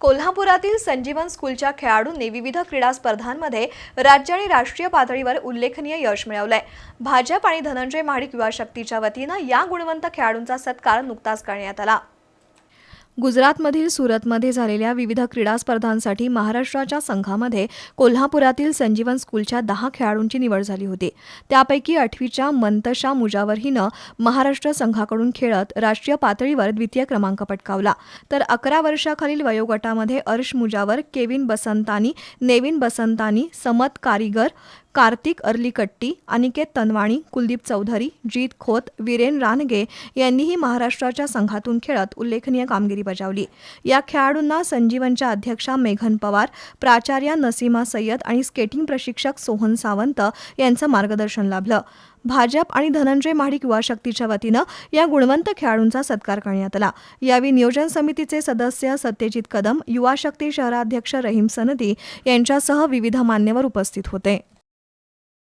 कोल्हापुरातील संजीवन स्कूलच्या खेळाडूंनी विविध क्रीडा स्पर्धांमध्ये राज्य आणि राष्ट्रीय पातळीवर उल्लेखनीय यश मिळवलंय. भाजप आणि धनंजय महाडिक युवा शक्तीच्या वतीनं या गुणवंत खेळाडूंचा सत्कार नुकताच करण्यात आला. गुजरातमधील सुरतमध्ये झालेल्या विविध क्रीडा स्पर्धांसाठी महाराष्ट्राच्या संघामध्ये कोल्हापुरातील संजीवन स्कूलच्या दहा खेळाडूंची निवड झाली होती. त्यापैकी आठवीच्या मंतशा मुजावर हिनं महाराष्ट्र संघाकडून खेळत राष्ट्रीय पातळीवर द्वितीय क्रमांक पटकावला. तर अकरा वर्षाखालील वयोगटामध्ये अर्श मुजावर केविन बसंतानी नेविन बसंतानी समत कारीगर कार्तिक अर्लीकट्टी अनिकेत तनवाणी कुलदीप चौधरी जीत खोत वीरेन रानगे यांनीही महाराष्ट्राच्या संघातून खेळत उल्लेखनीय कामगिरी बजावली. या खेळाडूंना संजीवनच्या अध्यक्षा मेघन पवार प्राचार्या नसीमा सय्यद आणि स्केटिंग प्रशिक्षक सोहन सावंत यांचं मार्गदर्शन लाभलं. भाजप आणि धनंजय महाडिक युवा शक्तीच्या वतीनं या गुणवंत खेळाडूंचा सत्कार करण्यात आला. यावेळी नियोजन समितीचे सदस्य सत्यजित कदम युवा शक्ती शहराध्यक्ष रहीम सनदी यांच्यासह विविध मान्यवर उपस्थित होते.